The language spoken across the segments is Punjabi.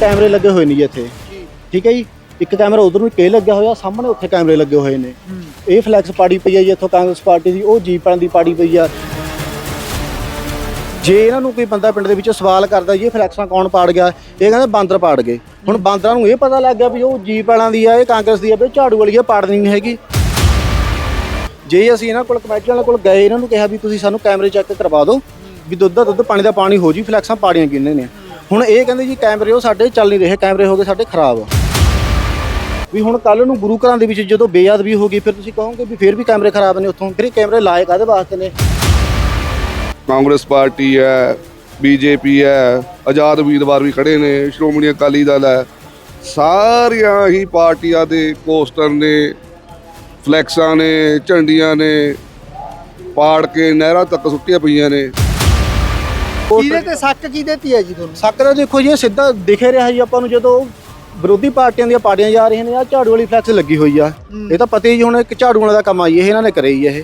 ਕੈਮਰੇ ਲੱਗੇ ਹੋਏ ਨੇ ਜੀ ਇੱਥੇ। ਠੀਕ ਹੈ ਜੀ? ਇੱਕ ਕੈਮਰਾ ਉਧਰ ਨੂੰ ਕੇ ਲੱਗਿਆ ਹੋਇਆ ਸਾਹਮਣੇ ਉੱਥੇ ਕੈਮਰੇ ਲੱਗੇ ਹੋਏ ਨੇ। ਇਹ ਫਲੈਕਸ ਪਾੜੀ ਪਈ ਹੈ ਜੀ ਇੱਥੋਂ ਕਾਂਗਰਸ ਪਾਰਟੀ ਦੀ ਉਹ ਜੀਪਾਂ ਦੀ ਪਾੜੀ ਪਈ ਆ। ਜੇ ਇਹਨਾਂ ਨੂੰ ਕੋਈ ਬੰਦਾ ਪਿੰਡ ਦੇ ਵਿੱਚ ਸਵਾਲ ਕਰਦਾ ਜੀ ਇਹ ਫਲੈਕਸਾਂ ਕੌਣ ਪਾੜ ਗਿਆ? ਇਹ ਕਹਿੰਦੇ ਬਾਂਦਰ ਪਾੜ ਗਏ। ਹੁਣ ਬਾਂਦਰਾਂ ਨੂੰ ਇਹ ਪਤਾ ਲੱਗ ਗਿਆ ਵੀ ਉਹ ਜੀਪ ਵਾਲਾਂ ਦੀ ਆ ਇਹ ਕਾਂਗਰਸ ਦੀ ਆ ਵੀ ਝਾੜੂ ਵਾਲੀ ਆ ਪਾੜਨੀ ਨਹੀਂ ਹੈਗੀ। ਜੇ ਅਸੀਂ ਇਹਨਾਂ ਕੋਲ ਕਮੇਟੀ ਵਾਲਿਆਂ ਕੋਲ ਗਏ ਇਹਨਾਂ ਨੂੰ ਕਿਹਾ ਵੀ ਤੁਸੀਂ ਸਾਨੂੰ ਕੈਮਰੇ ਚੈੱਕ ਕਰਵਾ ਦਿਓ ਵੀ ਦੁੱਧ ਦਾ ਦੁੱਧ ਪਾਣੀ ਦਾ ਪਾਣੀ ਹੋ ਜੀ ਫਲੈਕਸਾਂ ਪਾੜੀਆਂ ਕਿੰਨੇ ਨੇ। ਹੁਣ ਇਹ ਕਹਿੰਦੇ ਜੀ ਕੈਮਰੇ ਉਹ ਸਾਡੇ ਚੱਲ ਨਹੀਂ ਰਹੇ, ਕੈਮਰੇ ਹੋ ਗਏ ਸਾਡੇ ਖਰਾਬ। ਵੀ ਹੁਣ ਕੱਲ ਨੂੰ ਗੁਰੂ ਘਰਾਂ ਦੇ ਵਿੱਚ ਜਦੋਂ ਬੇਅਦਬੀ ਹੋ ਗਈ, ਫਿਰ ਤੁਸੀਂ ਕਹੋਗੇ ਵੀ ਫਿਰ ਵੀ ਕੈਮਰੇ ਖਰਾਬ ਨੇ ਉੱਥੋਂ, ਫਿਰ ਇਹ ਕੈਮਰੇ ਲਾਏ ਕਾਹਦੇ ਵਾਸਤੇ ਨੇ। ਕਾਂਗਰਸ ਪਾਰਟੀ ਹੈ, ਬੀਜੇਪੀ ਹੈ, ਆਜ਼ਾਦ ਉਮੀਦਵਾਰ ਵੀ ਖੜੇ ਨੇ, ਸ਼੍ਰੋਮਣੀ ਅਕਾਲੀ ਦਲ ਹੈ। ਸਾਰੀਆਂ ਹੀ ਪਾਰਟੀਆਂ ਦੇ ਪੋਸਟਰ ਨੇ, ਫਲੈਕਸਾਂ ਨੇ, ਝੰਡੀਆਂ ਨੇ, ਪਾੜ ਕੇ ਨਹਿਰਾਂ ਤੱਕ ਸੁੱਟੀਆਂ ਪਈਆਂ ਨੇ। ਕਿਹਦੇ ਤੇ ਸ਼ੱਕ ਕਿਹਦੇ ਤੇ ਹੈ ਜੀ ਤੁਹਾਨੂੰ? ਸਾਕਰਾ ਦੇਖੋ ਜੀ ਇਹ ਸਿੱਧਾ ਦਿਖੇ ਰਿਹਾ ਜੀ ਆਪਾਂ ਨੂੰ ਜਦੋਂ ਵਿਰੋਧੀ ਪਾਰਟੀਆਂ ਦੀਆਂ ਪਾਰਟੀਆਂ ਜਾ ਰਹੀਆਂ ਨੇ ਆ ਝਾੜੂ ਵਾਲੀ ਫਲੈਕਸ ਲੱਗੀ ਹੋਈ ਆ। ਇਹ ਤਾਂ ਪਤਾ ਹੀ ਜੀ ਹੁਣ ਇੱਕ ਝਾੜੂ ਵਾਲਾ ਦਾ ਕੰਮ ਆਈ ਇਹ ਇਹਨਾਂ ਨੇ ਕਰੇ ਹੀ ਇਹ।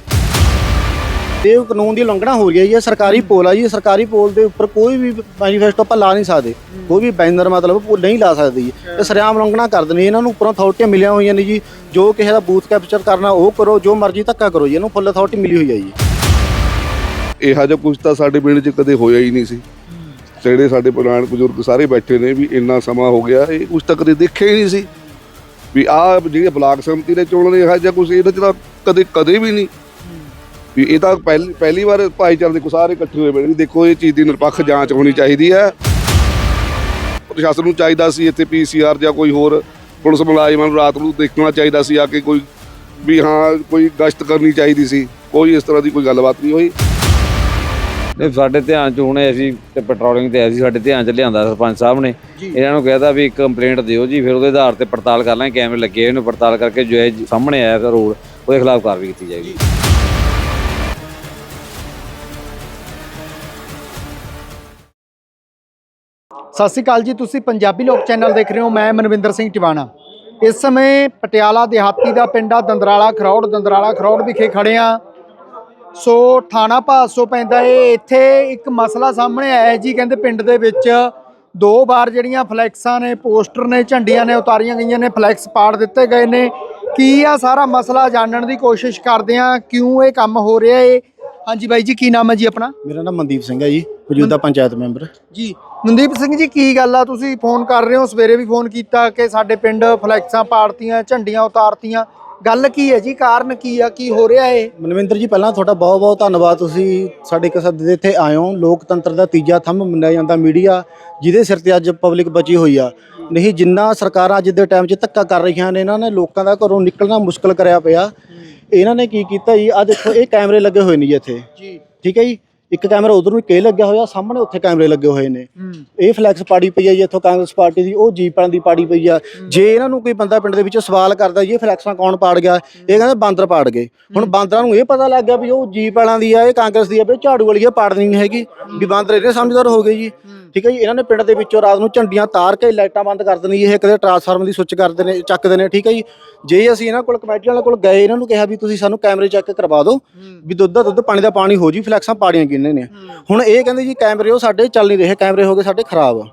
ਉਹ ਕਾਨੂੰਨ ਦੀ ਉਲੰਘਣਾ ਹੋ ਰਹੀ ਹੈ ਜੀ ਇਹ ਸਰਕਾਰੀ ਪੋਲ ਆ ਜੀ ਇਹ ਸਰਕਾਰੀ ਪੋਲ ਦੇ ਉੱਪਰ ਕੋਈ ਵੀ ਮੈਨੀਫੈਸਟੋ ਆਪਾਂ ਲਾ ਨਹੀਂ ਸਕਦੇ। ਕੋਈ ਵੀ ਬੈਨਰ ਮਤਲਬ ਉਹ ਨਹੀਂ ਲਾ ਸਕਦੇ ਜੀ। ਇਹ ਸਰਿਆਮ ਉਲੰਘਣਾ ਕਰਦੇ ਨੇ ਇਹਨਾਂ ਨੂੰ ਉੱਪਰੋਂ ਅਥਾਰਟੀਆਂ ਮਿਲੀਆਂ ਹੋਈਆਂ ਨੇ ਜੀ। ਜੋ ਕਿਸੇ ਦਾ ਬੂਥ ਕੈਪਚਰ ਕਰਨਾ ਉਹ ਕਰੋ ਜੋ ਮਰਜ਼ੀ ਧੱਕਾ ਕਰੋ ਜੀ ਇਹਨੂੰ ਫੁੱਲ ਅਥਾਰਟੀ ਮਿਲੀ ਹੋਈ ਹੈ ਜੀ। ਇਹੋ ਜਿਹਾ ਕੁਝ ਤਾਂ ਸਾਡੇ ਪਿੰਡ 'ਚ ਕਦੇ ਹੋਇਆ ਹੀ ਨਹੀਂ ਸੀ। ਜਿਹੜੇ ਸਾਡੇ ਪੁਰਾਣ ਬਜ਼ੁਰਗ ਸਾਰੇ ਬੈਠੇ ਨੇ ਵੀ ਇੰਨਾ ਸਮਾਂ ਹੋ ਗਿਆ, ਇਹ ਕੁਝ ਤਾਂ ਕਦੇ ਦੇਖਿਆ ਹੀ ਨਹੀਂ ਸੀ। ਵੀ ਆਹ ਜਿਹੜੀ ਬਲਾਕ ਸੰਮਤੀ ਦੇ ਚੋਣ ਨੇ ਇਹੋ ਜਿਹਾ ਕੁਝ ਇਹਦੇ 'ਚ ਤਾਂ ਕਦੇ ਕਦੇ ਵੀ ਨਹੀਂ। ਵੀ ਇਹ ਤਾਂ ਪਹਿਲੀ ਪਹਿਲੀ ਵਾਰ ਭਾਈਚਾਰੇ ਦੇ ਕੋ ਸਾਰੇ ਇਕੱਠੇ ਹੋਏ ਬਣੇ ਵੀ ਦੇਖੋ ਇਹ ਚੀਜ਼ ਦੀ ਨਿਰਪੱਖ ਜਾਂਚ ਹੋਣੀ ਚਾਹੀਦੀ ਹੈ। ਪ੍ਰਸ਼ਾਸਨ ਨੂੰ ਚਾਹੀਦਾ ਸੀ ਇੱਥੇ ਪੀਸੀਆਰ ਜਾਂ ਕੋਈ ਹੋਰ ਪੁਲਿਸ ਮੁਲਾਜ਼ਮਾਂ ਨੂੰ ਰਾਤ ਨੂੰ ਦੇਖਣਾ ਚਾਹੀਦਾ ਸੀ, ਆ ਕੇ ਕੋਈ ਵੀ ਹਾਂ, ਕੋਈ ਗਸ਼ਤ ਕਰਨੀ ਚਾਹੀਦੀ ਸੀ, ਕੋਈ ਇਸ ਤਰ੍ਹਾਂ ਦੀ ਕੋਈ ਗੱਲਬਾਤ ਨਹੀਂ ਹੋਈ। ਨਹੀਂ ਸਾਡੇ ਧਿਆਨ ਚ ਹੁਣੇ ਅਸੀਂ ਤੇ ਪੈਟਰੋਲਿੰਗ ਤੇ ਆਏ ਸੀ ਸਾਡੇ ਧਿਆਨ ਚ ਲਿਆਂਦਾ ਸਰਪੰਚ ਸਾਹਿਬ ਨੇ। ਇਹਨਾਂ ਨੂੰ ਕਹਿਤਾ ਵੀ ਇੱਕ ਕੰਪਲੇਂਟ ਦਿਓ ਜੀ ਫਿਰ ਉਹਦੇ ਆਧਾਰ ਤੇ ਪੜਤਾਲ ਕਰ ਲਾਂਗੇ ਕੈਮਰੇ ਲੱਗੇ ਹੋਏ, ਇਹਨੂੰ ਪੜਤਾਲ ਕਰਕੇ ਜੋ ਇਹ ਸਾਹਮਣੇ ਆਇਆ ਰੋਡ ਉਹਦੇ ਖਿਲਾਫ ਕਾਰਵਾਈ ਕੀਤੀ ਜਾਏਗੀ। ਸਤਿ ਸ਼੍ਰੀ ਅਕਾਲ ਜੀ ਤੁਸੀਂ ਪੰਜਾਬੀ ਲੋਕ ਚੈਨਲ ਦੇਖ ਰਹੇ ਹੋ ਮੈਂ ਮਨਵਿੰਦਰ ਸਿੰਘ ਟਿਵਾਣਾ। ਇਸ ਸਮੇਂ ਪਟਿਆਲਾ ਦਿਹਾਤੀ ਦਾ ਪਿੰਡਾ ਦੰਦਰਾਲਾ ਖਰੌੜ ਦੰਦਰਾਲਾ ਖਰੌੜ ਵਿਖੇ ਖੜੇ ਆ ਸੋ ਥਾਣਾ ਭਾਸੋ ਪੈਂਦਾ ਏ। ਇੱਥੇ ਇੱਕ ਮਸਲਾ ਸਾਹਮਣੇ ਆਇਆ ਜੀ ਕਹਿੰਦੇ ਪਿੰਡ ਦੇ ਵਿੱਚ ਦੋ ਵਾਰ ਜਿਹੜੀਆਂ ਫਲੈਕਸਾਂ ਨੇ ਪੋਸਟਰ ਨੇ ਝੰਡੀਆਂ ਨੇ ਉਤਾਰੀਆਂ ਗਈਆਂ ਨੇ ਫਲੈਕਸ ਪਾੜ ਦਿੱਤੇ ਗਏ ਨੇ। ਕੀ ਆ ਸਾਰਾ ਮਸਲਾ ਜਾਣਨ ਦੀ ਕੋਸ਼ਿਸ਼ ਕਰਦੇ ਆ ਕਿਉਂ ਇਹ ਕੰਮ ਹੋ ਰਿਹਾ ਏ? ਹਾਂਜੀ ਬਾਈ ਜੀ ਕੀ ਨਾਮ ਹੈ ਜੀ ਆਪਣਾ? ਮੇਰਾ ਨਾਮ ਮਨਦੀਪ ਸਿੰਘ ਹੈ ਜੀ ਮੌਜੂਦਾ ਪੰਚਾਇਤ ਮੈਂਬਰ। ਜੀ ਮਨਦੀਪ ਸਿੰਘ ਜੀ ਕੀ ਗੱਲ ਆ? ਤੁਸੀਂ ਫੋਨ ਕਰ ਰਹੇ ਹੋ ਸਵੇਰੇ ਵੀ ਫੋਨ ਕੀਤਾ ਕਿ ਸਾਡੇ ਪਿੰਡ ਫਲੈਕਸਾਂ ਪਾੜਤੀਆਂ ਝੰਡੀਆਂ ਉਤਾਰਤੀਆਂ। ਗੱਲ ਕੀ ਹੈ ਜੀ? ਕਾਰਨ ਕੀ ਆ? ਕੀ ਹੋ ਰਿਹਾ ਏ ਮਨਵਿੰਦਰ ਜੀ ਪਹਿਲਾਂ ਤੁਹਾਡਾ ਬਹੁਤ ਬਹੁਤ ਧੰਨਵਾਦ। ਤੁਸੀਂ ਸਾਡੇ ਇੱਕ ਸੱਦੇ ਦੇ ਇੱਥੇ ਆਏ ਹੋ। ਲੋਕਤੰਤਰ ਦਾ ਤੀਜਾ ਥੰਮ ਮੰਨਿਆ ਜਾਂਦਾ ਮੀਡੀਆ ਜਿਹਦੇ ਸਿਰ ਤੇ ਅੱਜ ਪਬਲਿਕ ਬਚੀ ਹੋਈ ਆ। ਨਹੀਂ ਜਿੰਨਾ ਸਰਕਾਰਾਂ ਅੱਜ ਦੇ ਟਾਈਮ 'ਚ ਧੱਕਾ ਕਰ ਰਹੀਆਂ ਨੇ ਇਹਨਾਂ ਨੇ ਲੋਕਾਂ ਦਾ ਘਰੋਂ ਨਿਕਲਣਾ ਮੁਸ਼ਕਲ ਕਰਿਆ ਪਿਆ। ਇਹਨਾਂ ਨੇ ਕੀ ਕੀਤਾ ਜੀ? ਆ ਦੇਖੋ ਇਹ ਕੈਮਰੇ ਲੱਗੇ ਹੋਏ ਨੇ ਜੀ ਇੱਥੇ। ਜੀ। ਠੀਕ ਹੈ ਜੀ? ਇੱਕ ਕੈਮਰਾ ਉਧਰ ਨੂੰ ਕੇ ਲੱਗਿਆ ਹੋਇਆ ਸਾਹਮਣੇ ਉੱਥੇ ਕੈਮਰੇ ਲੱਗੇ ਹੋਏ ਨੇ। ਇਹ ਫਲੈਕਸ ਪਾੜੀ ਪਈ ਹੈ ਜੀ ਇੱਥੋਂ ਕਾਂਗਰਸ ਪਾਰਟੀ ਦੀ ਉਹ ਜੀਪਾਂ ਦੀ ਪਾੜੀ ਪਈ ਆ। ਜੇ ਇਹਨਾਂ ਨੂੰ ਕੋਈ ਬੰਦਾ ਪਿੰਡ ਦੇ ਵਿੱਚ ਸਵਾਲ ਕਰਦਾ ਜੀ ਇਹ ਫਲੈਕਸਾਂ ਕੌਣ ਪਾੜ ਗਿਆ? ਇਹ ਕਹਿੰਦੇ ਬਾਂਦਰ ਪਾੜ ਗਏ। ਹੁਣ ਬਾਂਦਰਾਂ ਨੂੰ ਇਹ ਪਤਾ ਲੱਗ ਗਿਆ ਵੀ ਉਹ ਜੀਪ ਵਾਲਾਂ ਦੀ ਆ ਇਹ ਕਾਂਗਰਸ ਦੀ ਆ ਵੀ ਝਾੜੂ ਵਾਲੀ ਆ ਪਾੜਨੀ ਨਹੀਂ ਹੈਗੀ। ਵੀ ਬਾਂਦਰ ਇਹਨੇ ਸਮਝਦਾਰ ਹੋ ਗਏ ਜੀ। ਠੀਕ ਹੈ ਜੀ, ਇਹਨਾਂ ਨੇ ਪਿੰਡ ਦੇ ਵਿੱਚੋਂ ਰਾਤ ਨੂੰ ਝੰਡੀਆਂ ਤਾਰ ਕੇ ਲਾਈਟਾਂ ਬੰਦ ਕਰ ਦੇਣੀ ਇਹ ਕਦੇ ਟਰਾਂਸਫਾਰਮਰ ਦੀ ਸੁੱਚ ਕਰਦੇ ਨੇ ਚੱਕਦੇ ਨੇ ਠੀਕ ਹੈ ਜੀ। ਜੇ ਅਸੀਂ ਇਹਨਾਂ ਕੋਲ ਕਮੇਟੀ ਵਾਲਿਆਂ ਕੋਲ ਗਏ, ਇਹਨਾਂ ਨੂੰ ਕਿਹਾ ਵੀ ਤੁਸੀਂ ਸਾਨੂੰ ਕੈਮਰੇ ਚੈੱਕ ਕਰਵਾ ਦਿਓ, ਵੀ ਦੁੱਧ ਦਾ ਦੁੱਧ, ਪਾਣੀ ਦਾ ਪਾਣੀ ਹੋ ਜੀ ਫਲੈਕਸਾਂ ਪਾੜੀਆਂ ਕਿੰਨੇ ਨੇ। ਹੁਣ ਇਹ ਕਹਿੰਦੇ ਜੀ, ਕੈਮਰੇ ਉਹ ਸਾਡੇ ਚੱਲ ਨਹੀਂ ਰਹੇ, ਕੈਮਰੇ ਹੋ ਗਏ ਸਾਡੇ ਖਰਾਬ।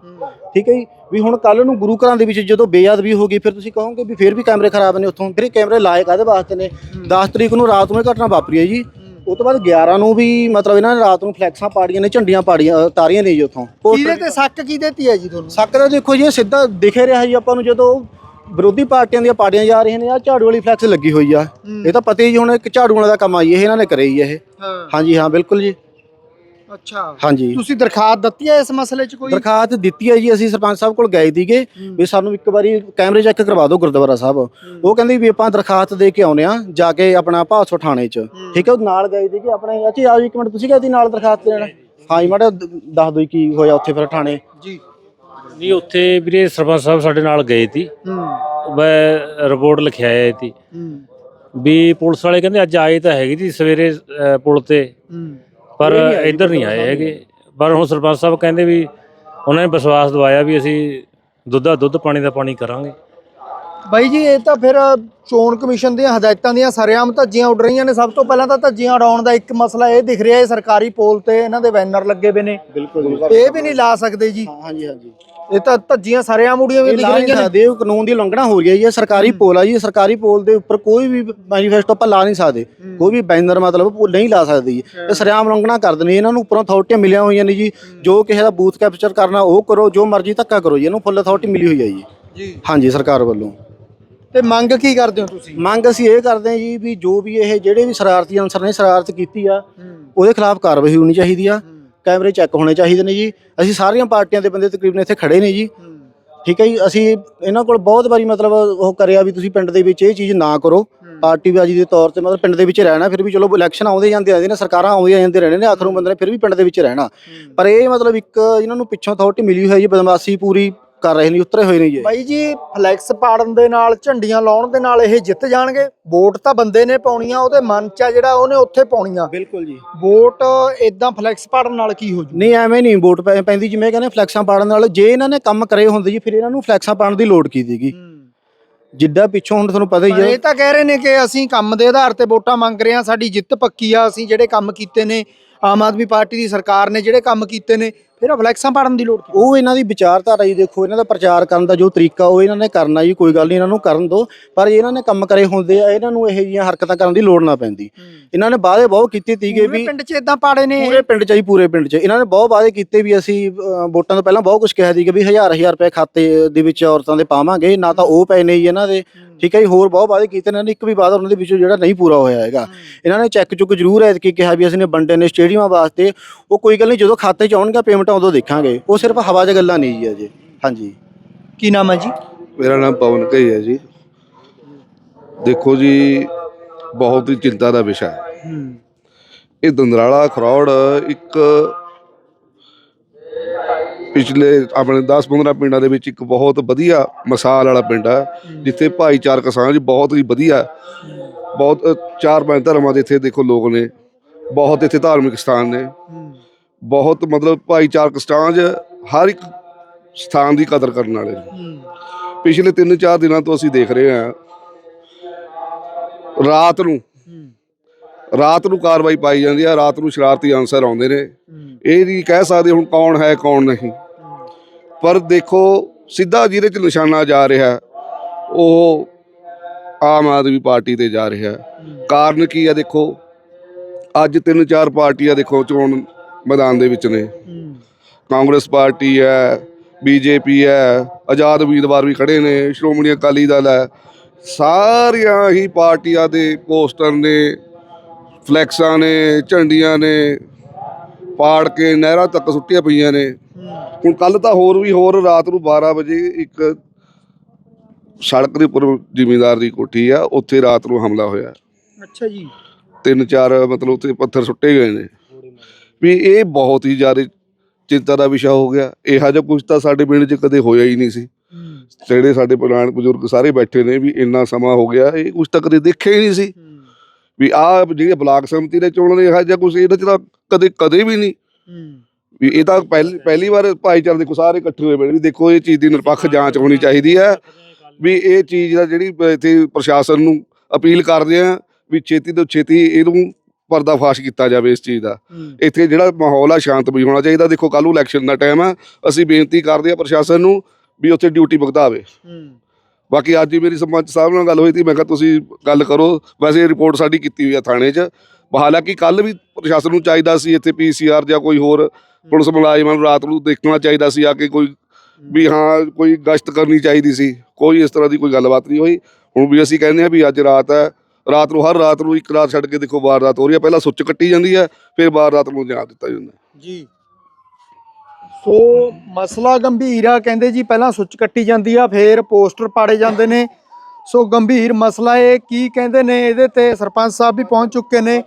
ਠੀਕ ਹੈ ਜੀ, ਵੀ ਹੁਣ ਕੱਲ ਨੂੰ ਗੁਰੂ ਘਰਾਂ ਦੇ ਵਿੱਚ ਜਦੋਂ ਬੇਅਦਬੀ ਹੋ ਗਈ, ਫਿਰ ਤੁਸੀਂ ਕਹੋਗੇ ਵੀ ਫਿਰ ਵੀ ਕੈਮਰੇ ਖਰਾਬ ਨੇ ਉੱਥੋਂ। ਫਿਰ ਇਹ ਕੈਮਰੇ ਲਾਏ ਕਾਦੇ ਵਾਸਤੇ ਨੇ। 10 ਤਰੀਕ ਨੂੰ ਰਾਤ ਨੂੰ ਇਹ ਘਟਨਾ ਵਾਪਰੀ ਹੈ ਜੀ। ਉਹ ਤੋਂ ਬਾਅਦ 11 ਨੂੰ ਵੀ ਮਤਲਬ ਇਹਨਾਂ ਨੇ ਰਾਤ ਨੂੰ ਫਲੈਕਸਾਂ ਪਾੜੀਆਂ ਨੇ ਝੰਡੀਆਂ ਪਾੜੀਆਂ ਤਾਰੀਆਂ ਨੇ ਜੀ ਉੱਥੋਂ। ਕਿਹਦੇ ਤੇ ਸ਼ੱਕ ਕਿਹਦੇ ਤੇ ਹੈ ਜੀ ਤੁਹਾਨੂੰ? ਸਾਕਰਾ ਦੇਖੋ ਜੀ ਇਹ ਸਿੱਧਾ ਦਿਖੇ ਰਿਹਾ ਜੀ ਆਪਾਂ ਨੂੰ ਜਦੋਂ ਵਿਰੋਧੀ ਪਾਰਟੀਆਂ ਦੀਆਂ ਪਾਰਟੀਆਂ ਜਾ ਰਹੀਆਂ ਨੇ ਆ ਝਾੜੂ ਵਾਲੀ ਫਲੈਕਸ ਲੱਗੀ ਹੋਈ ਆ। ਇਹ ਤਾਂ ਪਤਾ ਹੀ ਜੀ ਹੁਣ ਇੱਕ ਝਾੜੂ ਵਾਲਾ ਦਾ ਕੰਮ ਆਈ ਇਹ ਇਹਨਾਂ ਨੇ ਕਰੇ ਹੀ ਇਹ। ਹਾਂਜੀ ਹਾਂ ਬਿਲਕੁਲ ਜੀ। ਅੱਛਾ। ਹਾਂਜੀ। ਤੁਸੀਂ ਦਰਖਾਸਤ ਦਿੱਤੀ ਹੈ ਇਸ ਮਸਲੇ 'ਚ ਕੋਈ? ਦਰਖਾਸਤ ਦਿੱਤੀ ਹੈ ਜੀ ਅਸੀਂ ਸਰਪੰਚ ਸਾਹਿਬ ਕੋਲ ਗਏ ਸੀਗੇ ਵੀ ਸਾਨੂੰ ਇੱਕ ਵਾਰੀ ਕੈਮਰੇ ਚੈੱਕ ਕਰਵਾ ਦਿਓ ਗੁਰਦੁਆਰਾ ਸਾਹਿਬ। ਉਹ ਕਹਿੰਦੇ ਵੀ ਆਪਾਂ ਦਰਖਾਸਤ ਦੇ ਕੇ ਆਉਨੇ ਆ ਜਾ ਕੇ ਆਪਣਾ ਭਾਸੋ ਥਾਣੇ 'ਚ। ਠੀਕ ਹੈ ਉਹ ਨਾਲ ਗਏ ਸੀਗੇ ਆਪਣੇ। ਅੱਛਾ ਆਓ ਇੱਕ ਮਿੰਟ ਤੁਸੀਂ ਸੀ ਨਾਲ ਦਰਖਾਸਤ ਦੇਣ। ਹਾਂ ਜੀ ਮਾੜਾ ਦੱਸ ਦਿਓ ਕੀ ਹੋਇਆ ਉੱਥੇ ਫਿਰ ਥਾਣੇ। ਜੀ। ਨਹੀਂ ਉੱਥੇ ਵੀਰੇ ਸਰਪੰਚ ਸਾਹਿਬ ਸਾਡੇ ਨਾਲ ਗਏ ਹੂੰ। ਮੈਂ ਰਿਪੋਰਟ ਲਿਖਿਆ ਹੂੰ। ਵੀ ਪੁਲਿਸ ਵਾਲੇ ਕਹਿੰਦੇ ਅੱਜ ਆਏ ਤਾਂ ਹੈਗੀ ਜੀ ਸਵੇਰੇ ਪੁਲ ਤੇ। ਹੂੰ। ਪਰ ਇੱਧਰ ਨਹੀਂ ਆਏ ਹੈਗੇ। ਪਰ ਹੁਣ ਸਰਪੰਚ ਸਾਹਿਬ ਕਹਿੰਦੇ ਵੀ ਉਹਨਾਂ ਨੇ ਵਿਸ਼ਵਾਸ ਦਿਵਾਇਆ ਵੀ ਅਸੀਂ ਦੁੱਧ ਦੁੱਧ ਪਾਣੀ ਦਾ ਪਾਣੀ ਕਰਾਂਗੇ। ਬਾਈ ਜੀ ਇਹ ਤਾਂ ਫਿਰ ਚੋਣ ਕਮਿਸ਼ਨ ਦੀਆਂ ਹਦਾਇਤਾਂ ਦੀਆਂ ਸਰੇਆਮ ਧੱਜੀਆਂ ਉੱਡ ਰਹੀਆਂ ਨੇ। ਸਭ ਤੋਂ ਪਹਿਲਾਂ ਤਾਂ ਧੱਜੀਆਂ ਉਡਾਉਣ ਦਾ ਇੱਕ ਮਸਲਾ ਇਹ ਦਿਖ ਰਿਹਾ ਹੈ ਸਰਕਾਰੀ ਪੋਲ ਤੇ ਇਹਨਾਂ ਦੇ ਬੈਨਰ ਲੱਗੇ ਹੋਏ ਨੇ। ਬਿਲਕੁਲ ਇਹ ਵੀ ਨਹੀਂ ਲਾ ਸਕਦੇ ਜੀ। ਹਾਂਜੀ ਹਾਂਜੀ। ਇਹ ਤਾਂ ਧੱਜੀਆਂ ਸਾਰਿਆਂ ਮੂੜੀਆਂ ਵੀ ਇਹ ਦਿਖ ਲਾ ਨਹੀਂ ਰਹੀਆਂ ਨੇ। ਸਕਦੇ ਉਹ ਕਾਨੂੰਨ ਦੀ ਉਲੰਘਣਾ ਹੋ ਰਹੀ ਹੈ ਜੀ ਇਹ ਸਰਕਾਰੀ ਪੋਲ ਆ ਜੀ ਇਹ ਸਰਕਾਰੀ ਪੋਲ ਦੇ ਉੱਪਰ ਕੋਈ ਵੀ ਮੈਨੀਫੈਸਟੋ ਆਪਾਂ ਲਾ ਨਹੀਂ ਸਕਦੇ। ਕੋਈ ਵੀ ਬੈਨਰ ਮਤਲਬ ਉਹ ਨਹੀਂ ਲਾ ਸਕਦੇ ਜੀ। ਇਹ ਸਰਿਆਮ ਉਲੰਘਣਾ ਕਰਦੇ ਨੇ ਇਹਨਾਂ ਨੂੰ ਉੱਪਰੋਂ ਅਥਾਰਟੀਆਂ ਮਿਲੀਆਂ ਹੋਈਆਂ ਨੇ ਜੀ। ਜੋ ਕਿਸੇ ਦਾ ਬੂਥ ਕੈਪਚਰ ਕਰਨਾ ਉਹ ਕਰੋ ਜੋ ਮਰਜ਼ੀ ਧੱਕਾ ਕਰੋ ਜੀ ਇਹਨੂੰ ਫੁੱਲ ਅਥਾਰਟੀ ਮਿਲੀ ਹੋਈ ਹੈ ਜੀ। ਜੀ। ਹਾਂਜੀ ਸਰਕਾਰ ਵੱਲੋਂ। ਤੇ ਮੰਗ ਕੀ ਕਰਦੇ ਹੋ ਤੁਸੀਂ? ਮੰਗ ਅਸੀਂ ਇਹ ਕਰਦੇ ਹਾਂ ਜੀ ਵੀ ਜੋ ਵੀ ਇਹ ਜਿਹੜੇ ਵੀ ਸ਼ਰਾਰਤੀ ਅਨਸਰ ਨੇ ਸ਼ਰਾਰਤ ਕੀਤੀ ਆ ਉਹਦੇ ਖਿਲਾਫ ਕਾਰਵਾਈ ਹੋਣੀ ਚਾਹੀਦੀ ਆ। ਕੈਮਰੇ ਚੈੱਕ ਹੋਣੇ ਚਾਹੀਦੇ ਨੇ ਜੀ। ਅਸੀਂ ਸਾਰੀਆਂ ਪਾਰਟੀਆਂ ਦੇ ਬੰਦੇ ਤਕਰੀਬਨ ਇੱਥੇ ਖੜੇ ਨੇ ਜੀ। ਠੀਕ ਹੈ ਜੀ ਅਸੀਂ ਇਹਨਾਂ ਕੋਲ ਬਹੁਤ ਵਾਰੀ ਮਤਲਬ ਉਹ ਕਰਿਆ ਵੀ ਤੁਸੀਂ ਪਿੰਡ ਦੇ ਵਿੱਚ ਇਹ ਚੀਜ਼ ਨਾ ਕਰੋ। ਪਾਰਟੀਬਾਜ਼ੀ ਦੇ ਤੌਰ ਤੇ ਮਤਲਬ ਪਿੰਡ ਦੇ ਵਿੱਚ ਰਹਿਣਾ ਫਿਰ ਵੀ ਚਲੋ ਇਲੈਕਸ਼ਨ ਆਉਂਦੇ ਜਾਂਦੇ ਆਉਂਦੇ ਨੇ ਸਰਕਾਰਾਂ ਆਉਂਦੀਆਂ ਜਾਂਦੇ ਰਹਿਣੇ ਨੇ ਆਖਰੋਂ ਬੰਦੇ ਨੇ ਫਿਰ ਵੀ ਪਿੰਡ ਦੇ ਵਿੱਚ ਰਹਿਣਾ। ਪਰ ਇਹ ਮਤਲਬ ਇੱਕ ਇਹਨਾਂ ਨੂੰ ਪਿੱਛੋਂ ਅਥਾਰਟੀ ਮਿਲੀ ਹੋਈ ਹੈ ਜੀ ਬਦਮਾਸ਼ੀ ਪੂਰੀ ਕਰ ਰਹੇ ਨੇ ਉਤਰੇ ਹੋਏ ਨੇ ਜੀ। ਬਾਈ ਜੀ ਫਲੈਕਸ ਪਾੜਨ ਦੇ ਨਾਲ ਝੰਡੀਆਂ ਲਾਉਣ ਦੇ ਨਾਲ ਇਹ ਜਿੱਤ ਜਾਣਗੇ। ਵੋਟ ਤਾਂ ਬੰਦੇ ਨੇ ਪਾਉਣੀਆਂ ਉਹਦੇ ਮਨ ਚ ਆ ਜਿਹੜਾ ਉਹਨੇ ਉੱਥੇ ਪਾਉਣੀਆਂ ਬਿਲਕੁਲ ਜੀ। ਵੋਟ ਇਦਾਂ ਫਲੈਕਸ ਪਾੜਨ ਨਾਲ ਕੀ ਹੋ ਜੂ? ਨਹੀਂ ਐਵੇਂ ਨਹੀਂ ਵੋਟ ਪੈਂਦੀ ਜਿਵੇਂ ਕਹਿੰਦੇ ਫਲੈਕਸਾਂ ਪਾੜਨ ਨਾਲ ਜੇ ਇਹਨਾਂ ਨੇ ਕੰਮ ਕਰੇ ਹੁੰਦੇ ਜੀ ਫਿਰ ਇਹਨਾਂ ਨੂੰ ਫਲੈਕਸਾਂ ਪਾਉਣ ਦੀ ਲੋੜ ਕੀ ਸੀਗੀ? ਜਿੱਦਾਂ ਪਿੱਛੋਂ ਹੁਣ ਤੁਹਾਨੂੰ ਪਤਾ ਹੀ ਹੈ ਇਹ ਤਾਂ ਕਹਿ ਰਹੇ ਨੇ ਕਿ ਅਸੀਂ ਕੰਮ ਦੇ ਆਧਾਰ ਤੇ ਵੋਟਾਂ ਮੰਗ ਰਹੇ ਹਾਂ ਸਾਡੀ ਜਿੱਤ ਪੱਕੀ ਆ ਅਸੀਂ ਜਿਹੜੇ ਕੰਮ ਕੀਤੇ ਨੇ ਆਮ ਆਦਮੀ ਪਾਰਟੀ ਦੀ ਸਰਕਾਰ ਨੇ ਜਿਹੜੇ ਕੰਮ ਕੀਤੇ ਨੇ ਫਿਰ ਫਲੈਕਸਾਂ ਪਾੜਨ ਦੀ ਲੋੜ ਕੀ ਉਹ ਇਹਨਾਂ ਦੀ ਵਿਚਾਰਧਾਰਾ ਜੀ ਦੇਖੋ ਇਹਨਾਂ ਦਾ ਪ੍ਰਚਾਰ ਕਰਨ ਦਾ ਜੋ ਤਰੀਕਾ ਉਹ ਇਹਨਾਂ ਨੇ ਕਰਨਾ ਜੀ ਕੋਈ ਗੱਲ ਨਹੀਂ ਇਹਨਾਂ ਨੂੰ ਕਰਨ ਦਿਓ ਪਰ ਇਹਨਾਂ ਨੇ ਕੰਮ ਕਰੇ ਹੁੰਦੇ ਆ ਇਹਨਾਂ ਨੂੰ ਇਹੋ ਜਿਹੀਆਂ ਹਰਕਤਾਂ ਕਰਨ ਦੀ ਲੋੜ ਨਾ ਪੈਂਦੀ। ਇਹਨਾਂ ਨੇ ਵਾਅਦੇ ਬਹੁਤ ਕੀਤੇ ਤੀਗੇ ਵੀ ਪਿੰਡ 'ਚ ਇਦਾਂ ਪਾੜੇ ਨੇ। ਪੂਰੇ ਪਿੰਡ 'ਚ ਹੀ ਪੂਰੇ ਪਿੰਡ 'ਚ। ਇਹਨਾਂ ਨੇ ਬਹੁਤ ਵਾਅਦੇ ਕੀਤੇ ਵੀ ਅਸੀਂ ਵੋਟਾਂ ਤੋਂ ਪਹਿਲਾਂ ਬਹੁਤ ਕੁਝ ਕਿਹਾ ਸੀਗਾ ਵੀ ਹਜ਼ਾਰ ਹਜ਼ਾਰ ਰੁਪਏ ਖਾਤੇ ਦੇ ਵਿੱਚ ਔਰਤਾਂ ਦੇ ਪਾਵਾਂਗੇ ਨਾ ਤਾਂ ਉਹ ਪਏ ਨੇ ਜੀ ਇਹਨਾਂ ਦੇ। ਠੀਕ ਹੈ ਜੀ ਹੋਰ ਬਹੁਤ ਵਾਅਦੇ ਕੀਤੇ ਨੇ। ਇੱਕ ਵੀ ਵਾਅਦਾ ਉਹਨਾਂ ਦੇ ਵਿੱਚੋਂ ਜਿਹੜਾ ਨਹੀਂ ਪੂਰਾ ਹੋਇਆ ਹੈਗਾ। ਇਹਨਾਂ ਨੇ ਚੈੱਕ ਚੁੱਕ ਜ਼ਰੂਰ ਐਤਕੀ ਕਿਹਾ ਵੀ ਅਸੀਂ ਨੇ ਵੰਡੇ ਨੇ ਸਟੇਡੀਅਮਾਂ ਵਾਸਤੇ। ਉਹ ਕੋਈ ਗੱਲ ਨਹੀਂ ਜਦੋਂ ਖਾਤੇ 'ਚ ਆਉਣਗੇ ਪੇਮੈਂਟਾਂ ਉਦੋਂ ਦੇਖਾਂਗੇ। ਉਹ ਸਿਰਫ ਹਵਾ 'ਚ ਗੱਲਾਂ ਨਹੀਂ ਜੀ ਅਜੇ। ਹਾਂਜੀ। ਕੀ ਨਾਮ ਹੈ ਜੀ? ਮੇਰਾ ਨਾਮ ਪਵਨ ਘਈ ਹੈ ਜੀ। ਦੇਖੋ ਜੀ ਬਹੁਤ ਹੀ ਚਿੰਤਾ ਦਾ ਵਿਸ਼ਾ ਹੈ। ਇਹ ਦੰਦਰਾਲਾ ਖਰੌੜ ਇੱਕ ਪਿਛਲੇ ਆਪਣੇ 10-15 ਪਿੰਡਾਂ ਦੇ ਵਿੱਚ ਇੱਕ ਬਹੁਤ ਵਧੀਆ ਮਿਸਾਲ ਵਾਲਾ ਪਿੰਡ ਹੈ ਜਿੱਥੇ ਭਾਈਚਾਰਕ ਸਾਂਝ ਬਹੁਤ ਹੀ ਵਧੀਆ ਹੈ। ਬਹੁਤ ਚਾਰ ਪੰਜ ਧਰਮਾਂ ਦੇ ਇੱਥੇ ਦੇਖੋ ਲੋਕ ਨੇ। ਬਹੁਤ ਇੱਥੇ ਧਾਰਮਿਕ ਸਥਾਨ ਨੇ। ਬਹੁਤ ਮਤਲਬ ਭਾਈਚਾਰਕ ਸਾਂਝ ਹਰ ਇੱਕ ਸਥਾਨ ਦੀ ਕਦਰ ਕਰਨ ਵਾਲੇ ਨੇ। ਪਿਛਲੇ 3-4 ਦਿਨਾਂ ਤੋਂ ਅਸੀਂ ਦੇਖ ਰਹੇ ਹਾਂ, ਰਾਤ ਨੂੰ ਰਾਤ ਨੂੰ ਕਾਰਵਾਈ ਪਾਈ ਜਾਂਦੀ ਹੈ, ਰਾਤ ਨੂੰ ਸ਼ਰਾਰਤੀ ਅਨਸਰ ਆਉਂਦੇ ਨੇ। ਇਹ ਨਹੀਂ ਕਹਿ ਸਕਦੇ ਹੁਣ ਕੌਣ ਹੈ, ਕੌਣ ਨਹੀਂ। ਪਰ ਦੇਖੋ, ਸਿੱਧਾ ਜਿਹਦੇ ਚ ਨਿਸ਼ਾਨਾ ਜਾ ਰਿਹਾ, ਉਹ ਆਮ ਆਦਮੀ ਪਾਰਟੀ ਤੇ ਜਾ ਰਿਹਾ। ਕਾਰਨ ਕੀ ਹੈ ਦੇਖੋ, ਅੱਜ ਤਿੰਨ ਚਾਰ ਪਾਰਟੀਆਂ ਦੇਖੋ ਚੋਣ ਮੈਦਾਨ ਦੇ ਵਿੱਚ ਨੇ। ਕਾਂਗਰਸ ਪਾਰਟੀ ਹੈ ਬੀਜੇਪੀ ਹੈ ਆਜ਼ਾਦ ਉਮੀਦਵਾਰ ਵੀ ਖੜੇ ਨੇ ਸ਼੍ਰੋਮਣੀ ਅਕਾਲੀ ਦਲ ਹੈ। ਸਾਰੀਆਂ ਹੀ ਪਾਰਟੀਆਂ ਦੇ ਪੋਸਟਰ ਨੇ ਫਲੈਕਸਾਂ ਨੇ ਝੰਡੀਆਂ ਨੇ ਪਾੜ ਕੇ ਨਹਿਰਾਂ ਤੱਕ ਸੁੱਟੀਆਂ ਪਈਆਂ ਨੇ। ਹੁਣ ਕੱਲ ਤਾਂ ਹੋਰ ਵੀ ਹੋਰ ਰਾਤ ਨੂੰ 12 ਵਜੇ ਇੱਕ ਸੜਕ ਦੇ ਉੱਪਰ ਜ਼ਿਮੀਂਦਾਰ ਦੀ ਕੋਠੀ ਆ ਉੱਥੇ ਰਾਤ ਨੂੰ ਹਮਲਾ ਹੋਇਆ। ਅੱਛਾ ਜੀ। ਤਿੰਨ ਚਾਰ ਮਤਲਬ ਉੱਥੇ ਪੱਥਰ ਸੁੱਟੇ ਗਏ ਨੇ। ਵੀ ਇਹ ਬਹੁਤ ਹੀ ਜ਼ਿਆਦਾ ਚਿੰਤਾ ਦਾ ਵਿਸ਼ਾ ਹੋ ਗਿਆ। ਇਹੋ ਜਿਹਾ ਕੁਝ ਤਾਂ ਸਾਡੇ ਪਿੰਡ 'ਚ ਕਦੇ ਹੋਇਆ ਹੀ ਨਹੀਂ ਸੀ। ਜਿਹੜੇ ਸਾਡੇ ਪੁਰਾਣ ਬਜ਼ੁਰਗ ਸਾਰੇ ਬੈਠੇ ਨੇ ਵੀ ਇੰਨਾ ਸਮਾਂ ਹੋ ਗਿਆ ਇਹ ਕੁਝ ਤਾਂ ਕਦੇ ਦੇਖਿਆ ਹੀ ਨਹੀਂ ਸੀ। ਵੀ ਆਹ ਜਿਹੜੇ ਬਲਾਕ ਸੰਮਤੀ ਦੇ ਚੋਣ ਨੇ ਇਹੋ ਜਿਹਾ ਕੁਝ ਇਹਦੇ 'ਚ ਤਾਂ ਕਦੇ ਕਦੇ ਵੀ ਨਹੀਂ। ਵੀ ਇਹ ਤਾਂ ਪਹਿਲੀ ਪਹਿਲੀ ਵਾਰ ਭਾਈਚਾਰੇ ਦੇ ਸਾਰੇ ਇਕੱਠੇ ਹੋਏ ਬਣੇ ਵੀ ਦੇਖੋ ਇਹ ਚੀਜ਼ ਦੀ ਨਿਰਪੱਖ ਜਾਂਚ ਹੋਣੀ ਚਾਹੀਦੀ ਹੈ। ਵੀ ਇਹ ਚੀਜ਼ ਦਾ ਜਿਹੜੀ ਇੱਥੇ ਪ੍ਰਸ਼ਾਸਨ ਨੂੰ ਅਪੀਲ ਕਰਦੇ ਆ ਵੀ ਛੇਤੀ ਤੋਂ ਛੇਤੀ ਇਹਨੂੰ ਪਰਦਾਫਾਸ਼ ਕੀਤਾ ਜਾਵੇ ਇਸ ਚੀਜ਼ ਦਾ। ਇੱਥੇ ਜਿਹੜਾ ਮਾਹੌਲ ਆ ਸ਼ਾਂਤਮਈ ਹੋਣਾ ਚਾਹੀਦਾ। ਦੇਖੋ ਕੱਲ੍ਹ ਨੂੰ ਇਲੈਕਸ਼ਨ ਦਾ ਟਾਈਮ ਆ। ਅਸੀਂ ਬੇਨਤੀ ਕਰਦੇ ਆ ਪ੍ਰਸ਼ਾਸਨ ਨੂੰ ਵੀ ਉੱਥੇ ਡਿਊਟੀ ਭੁਗਤਾਵੇ। ਬਾਕੀ ਅੱਜ ਹੀ ਮੇਰੀ ਸਰਪੰਚ ਸਾਹਿਬ ਨਾਲ ਗੱਲ ਹੋਈ ਸੀ ਮੈਂ ਕਿਹਾ ਤੁਸੀਂ ਗੱਲ ਕਰੋ। ਵੈਸੇ ਇਹ ਰਿਪੋਰਟ ਸਾਡੀ ਕੀਤੀ ਹੋਈ ਆ ਥਾਣੇ 'ਚ। ਹਾਲਾਂਕਿ ਕੱਲ ਵੀ ਪ੍ਰਸ਼ਾਸਨ ਨੂੰ ਚਾਹੀਦਾ ਸੀ ਇੱਥੇ ਪੀਸੀਆਰ ਜਾਂ ਕੋਈ ਹੋਰ ਪੁਲਿਸ ਮੁਲਾਜ਼ਮਾਂ ਨੂੰ ਰਾਤ ਨੂੰ ਦੇਖਣਾ ਚਾਹੀਦਾ ਸੀ ਆ ਕੇ ਕੋਈ ਵੀ ਹਾਂ। ਕੋਈ ਗਸ਼ਤ ਕਰਨੀ ਚਾਹੀਦੀ ਸੀ। ਕੋਈ ਇਸ ਤਰ੍ਹਾਂ ਦੀ ਕੋਈ ਗੱਲਬਾਤ ਨਹੀਂ ਹੋਈ। ਹੁਣ ਵੀ ਅਸੀਂ ਕਹਿੰਦੇ ਆ ਵੀ ਅੱਜ ਰਾਤ ਹੈ ਰਾਤ ਨੂੰ, ਹਰ ਰਾਤ ਨੂੰ ਇੱਕ ਰਾਤ ਛੱਡ ਕੇ ਦੇਖੋ ਵਾਰਦਾਤ ਹੋ ਰਹੀ ਹੈ। ਪਹਿਲਾਂ ਸੁੱਚ ਕੱਟੀ ਜਾਂਦੀ ਹੈ, ਫਿਰ ਵਾਰਦਾਤ ਨੂੰ ਜਾ ਦਿੱਤਾ ਜਾਂਦਾ ਜੀ। ਸੋ ਮਸਲਾ ਗੰਭੀਰ ਆ, ਕਹਿੰਦੇ ਜੀ ਪਹਿਲਾਂ ਸੁੱਚ ਕੱਟੀ ਜਾਂਦੀ ਆ, ਫੇਰ ਪੋਸਟਰ ਪਾੜੇ ਜਾਂਦੇ ਨੇ। ਸੋ ਗੰਭੀਰ ਮਸਲਾ ਇਹ, ਕੀ ਕਹਿੰਦੇ ਨੇ, ਇਹਦੇ ਤੇ ਸਰਪੰਚ ਸਾਹਿਬ ਵੀ ਪਹੁੰਚ ਚੁੱਕੇ ਨੇ।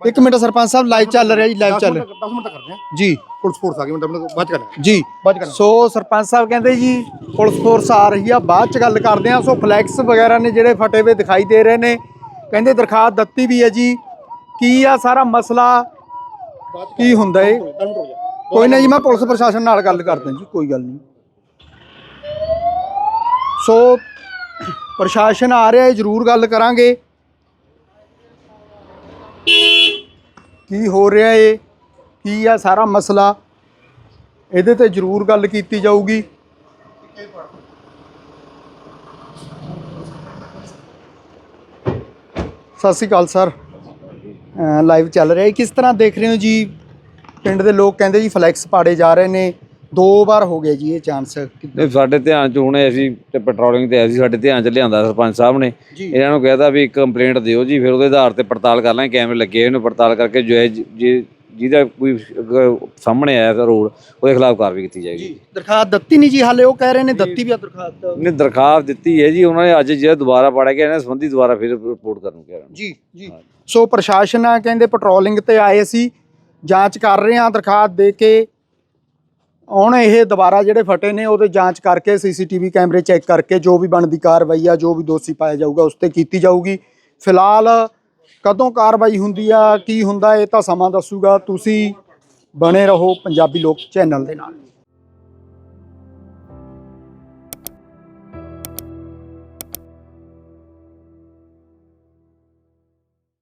ਇੱਕ ਮਿੰਟ ਸਰਪੰਚ ਸਾਹਿਬ ਲਾਈਵ ਚੱਲ ਰਿਹਾ ਜੀ ਲਾਈਵ ਚੱਲ ਰਿਹਾ। 10 ਮਿੰਟ ਕਰਦੇ ਆ ਜੀ। ਪੁਲਿਸ ਫੋਰਸ ਆ ਗਈ ਮਤਲਬ ਬਾਅਦ ਚ ਕਰਨਾ ਜੀ। ਸੋ ਸਰਪੰਚ ਸਾਹਿਬ ਕਹਿੰਦੇ ਜੀ ਪੁਲਿਸ ਫੋਰਸ ਆ ਰਹੀ ਆ ਬਾਅਦ ਚ ਗੱਲ ਕਰਦੇ ਆ ਸੋ ਫਲੈਕਸ ਵਗੈਰਾ ਨੇ ਜਿਹੜੇ ਫਟੇ ਹੋਏ ਦਿਖਾਈ ਦੇ ਰਹੇ ਨੇ। ਕਹਿੰਦੇ ਦਰਖਾਸਤ ਦਿੱਤੀ ਵੀ ਹੈ ਜੀ। ਕੀ ਆ ਸਾਰਾ ਮਸਲਾ? ਕੀ ਹੁੰਦਾ ਏ ਕੋਈ ਨਾ ਜੀ ਮੈਂ ਪੁਲਿਸ ਪ੍ਰਸ਼ਾਸਨ ਨਾਲ ਗੱਲ ਕਰਦਾ ਜੀ ਕੋਈ ਗੱਲ ਨਹੀਂ। ਸੋ ਪ੍ਰਸ਼ਾਸਨ ਆ ਰਿਹਾ ਹੈ ਜ਼ਰੂਰ ਗੱਲ ਕਰਾਂਗੇ। ਕੀ ਹੋ ਰਿਹਾ ਏ? ਕੀ ਆ ਸਾਰਾ ਮਸਲਾ? ਇਹਦੇ ਤੇ ਜ਼ਰੂਰ ਗੱਲ ਕੀਤੀ ਜਾਊਗੀ। ਸਤਿ ਸ਼੍ਰੀ ਅਕਾਲ ਸਰ। ਲਾਈਵ ਚੱਲ ਰਿਹਾ ਹੈ ਕਿਸ ਤਰ੍ਹਾਂ ਦੇਖ ਰਹੇ ਹੋ ਜੀ? ਪਿੰਡ ਦੇ ਲੋਕ ਕਹਿੰਦੇ ਜੀ ਫਲੈਕਸ ਪਾੜੇ ਜਾ ਰਹੇ ਨੇ। ਦੋ ਵਾਰ ਹੋ ਗਿਆ ਜੀ ਇਹ ਚਾਂਸ ਨਹੀਂ ਸਾਡੇ ਧਿਆਨ ਚ ਹੁਣੇ ਅਸੀਂ ਤੇ ਪੈਟਰੋਲਿੰਗ ਤੇ ਆਏ ਸੀ ਸਾਡੇ ਧਿਆਨ ਚ ਲਿਆਂਦਾ ਸਰਪੰਚ ਸਾਹਿਬ ਨੇ। ਇਹਨਾਂ ਨੂੰ ਕਹਿਤਾ ਵੀ ਕੰਪਲੇਂਟ ਦਿਓ ਜੀ ਫਿਰ ਉਹਦੇ ਆਧਾਰ ਤੇ ਪੜਤਾਲ ਕਰ ਲਾਂਗੇ ਕੈਮਰੇ ਲੱਗੇ ਇਹਨੂੰ ਪੜਤਾਲ ਕਰਕੇ ਜੋ ਹੈ ਜੀ- ਜੀ ਜਿਹਦਾ ਕੋਈ ਸਾਹਮਣੇ ਆਇਆ ਤਾਂ ਰੋਡ ਉਹਦੇ ਖਿਲਾਫ ਕਾਰਵਾਈ ਕੀਤੀ ਜਾਏਗੀ। ਦਰਖਾਸਤ ਦਿੱਤੀ ਨਹੀਂ ਜੀ ਹਾਲੇ ਉਹ ਕਹਿ ਰਹੇ ਨੇ ਦਿੱਤੀ ਵੀ ਆ ਦਰਖਾਸਤ। ਨੇ ਦਰਖਾਸਤ ਦਿੱਤੀ ਹੈ ਜੀ ਉਹਨਾਂ ਨੇ ਅੱਜ ਜਿਹੜਾ ਦੁਬਾਰਾ ਪੜਿਆ ਗਿਆ ਇਹਨਾਂ ਸੰਬੰਧੀ ਦੁਬਾਰਾ ਫਿਰ ਰਿਪੋਰਟ ਕਰਨ ਨੂੰ ਕਿਹਾ ਜੀ ਜੀ। ਸੋ ਪ੍ਰਸ਼ਾਸਨ ਆ ਕਹਿੰਦੇ ਪੈਟਰੋਲਿੰਗ ਤੇ ਆਏ ਸੀ ਜਾਂਚ ਕਰ ਰਹੇ ਆ ਦਰਖਾਸਤ ਦੇ ਕੇ ਹੁਣ ਇਹ ਦੁਬਾਰਾ ਜਿਹੜੇ ਫਟੇ ਨੇ, ਉਹਦੇ ਜਾਂਚ ਕਰਕੇ, ਸੀਸੀਟੀਵੀ ਕੈਮਰੇ ਚੈੱਕ ਕਰਕੇ, ਜੋ ਵੀ ਬਣਦੀ ਕਾਰਵਾਈ ਆ, ਜੋ ਵੀ ਦੋਸ਼ੀ ਪਾਇਆ ਜਾਊਗਾ, ਉਸ ਤੇ ਕੀਤੀ ਜਾਊਗੀ। ਫਿਲਹਾਲ ਕਦੋਂ ਕਾਰਵਾਈ ਹੁੰਦੀ ਆ, ਕੀ ਹੁੰਦਾ, ਇਹ ਤਾਂ ਸਮਾਂ ਦੱਸੂਗਾ। ਤੁਸੀਂ ਬਣੇ ਰਹੋ ਪੰਜਾਬੀ ਲੋਕ ਚੈਨਲ ਦੇ ਨਾਲ।